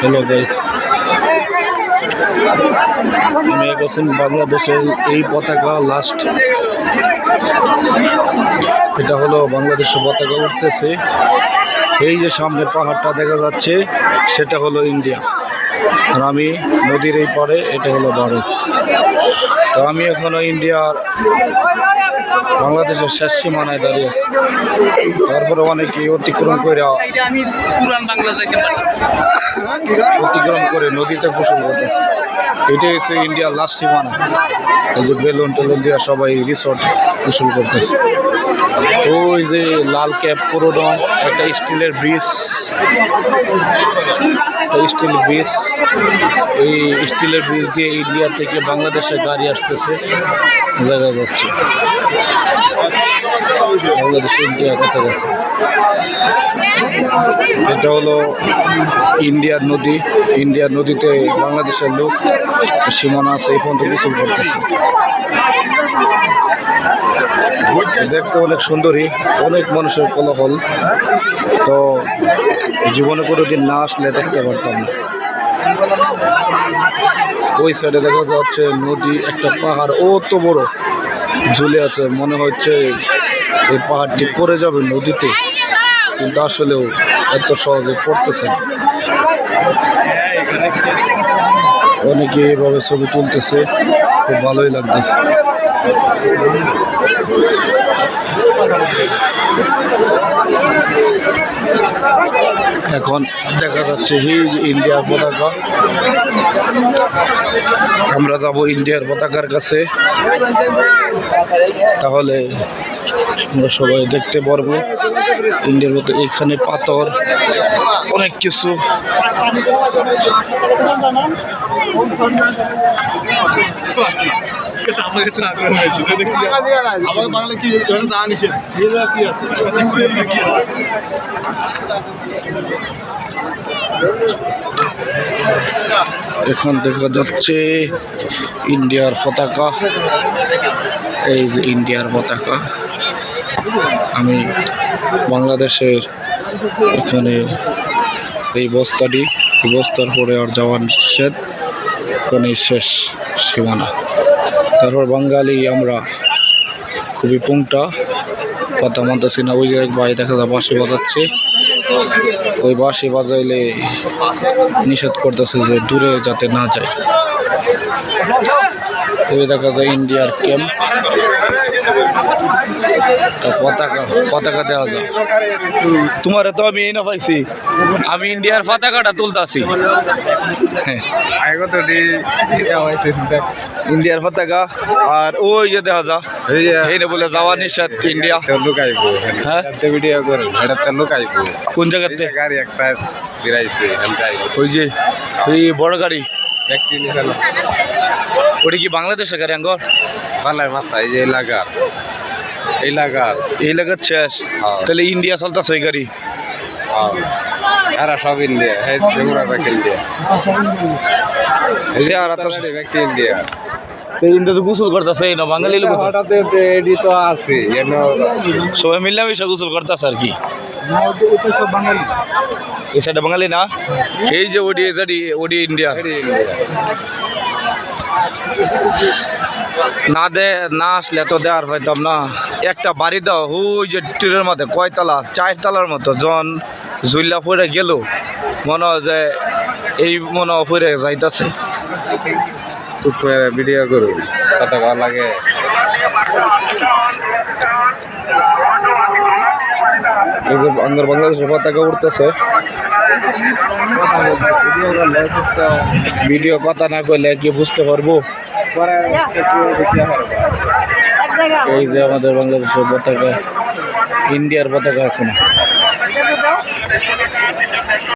Hello guys আমি এখন বাংলাদেশের এই পতাকা লাস্ট এটা হলো বাংলাদেশের পতাকা উঠতেছে। এই যে সামনে পাহাড়টা দেখা যাচ্ছে, সেটা হলো ইন্ডিয়া আর আমি নদীর এই পারে এটা হলো ভারত। তো আমি এখনও ইন্ডিয়ার বাংলাদেশের শেষ সীমানায় দাঁড়িয়ে আছে। তারপরে অনেকে অতিক্রম করে অতিক্রম করে নদীতে গোসল করতেছে। এটা হচ্ছে ইন্ডিয়ার লাস্ট সীমানা। এই যে বেলুন টেলুন দিয়ে সবাই রিসর্ট গোসল করতেছে। ওই যে লাল ক্যাপ পুরোনো, একটা স্টিলের ব্রিজ। স্টিল ব্রিজ, এই স্টিলের ব্রিজ দিয়ে ইন্ডিয়া থেকে বাংলাদেশে গাড়ি আসতেছে। দেখা যাচ্ছে বাংলাদেশ, ইন্ডিয়া কাছাকাছি। এটা হলো ইন্ডিয়ার নদী। ইন্ডিয়ার নদীতে বাংলাদেশের লোক সীমানা আছে, এই পর্যন্ত গোসল করতেছে। দেখতে অনেক সুন্দরী, অনেক মানুষের কোলাহল। তো জীবনে কোনো দিন না আসলে দেখতে পারতাম না। ওই সাইডে দেখা যাচ্ছে নদী, একটা পাহাড় ও তো বড়, ঝুলে আছে। মনে হচ্ছে এই পাহাড়টি পড়ে যাবে নদীতে। কিন্তু আসলেও এত সহজে পড়তেছে না। অনেকে এভাবে ছবি তুলতেছে, খুব ভালোই লাগতেছে। এখন দেখা যাচ্ছে হিউজ ইন্ডিয়ার পতাকা। আমরা যাব ইন্ডিয়ার পতাকার কাছে। তাহলে আমরা সবাই দেখতে পারব। ইন্ডিয়ার মতো এখানে পাথর, অনেক কিছু। এখন দেখা যাচ্ছে ইন্ডিয়ার পতাকা। এই যে ইন্ডিয়ার পতাকা। আমি বাংলাদেশের এখানে এই বস্তাটি বস্তার পরে আর যাওয়ার নিষেধ, এখানে শেষ সীমানা। তারপর বাঙালি আমরা খুবই পুংটা। কথা মানতেছি না, ওই এক ভাই দেখা যায় বাঁশি বাজাচ্ছে। ওই বাঁশি বাজাইলে নিষেধ করতেছে যে দূরে যাতে না যায়। ওই দেখা যায় ইন্ডিয়ার ক্যাম্প পতাকা পতাকা দেওয়া যায়। তোমার তো আমি এই না পাইছি। আমি ইন্ডিয়ার পতাকাটা তুলতাছি। ইন্ডিয়ার পতাকা আর ওই যে দেখা যা এই না বলে যাওয়া নিষেধ ইন্ডিয়া। লুকাইবো হ্যাঁ? ভিডিও করে এটা তো লুকাইবো কোন জায়গাতে? গাড়ি একটা বেরাইছে ওই যে এই বড় গাড়ি। ওটা কি বাংলাদেশের গাড়ি আঙ্গর? পালার মাথা এই যে এলাকার এলাকার এই লাগার। শেষ। হ্যাঁ। তাহলে ইন্ডিয়া চলতেছে ওই গাড়ি? এরা সব ইন্ডিয়া হ্যাঁ ইন্ডিয়া। আর এত ব্যক্তি ইন্ডিয়া। তো ইন্ডিয়া তো গোসল করতেছে এই না বাঙালি লোক তো। আছে সবাই মিলামিশা গোসল করতেছে আর কি। এই সাইডে বাঙালি না? এই যে ওডি সাইডে ওডি ইন্ডিয়া। না দে না আসলে তো দেওয়ার পাইতাম না। একটা বাড়ি দাও ওই যে টিরের মধ্যে কয়তলা চার তলার মতো। জন জুইলা পরে গেল মনে হয় যে এই মনে হয় পরে যাইতাছে। চুপ করে ভিডিও করু কত ভালো লাগে। এই যে আন্দর বাংলাদেশের পতাকা উঠতেছে ভিডিও কথা না করলে কি বুঝতে পারব? এই যে আমাদের বাংলাদেশের পতাকা, ইন্ডিয়ার পতাকা এখন।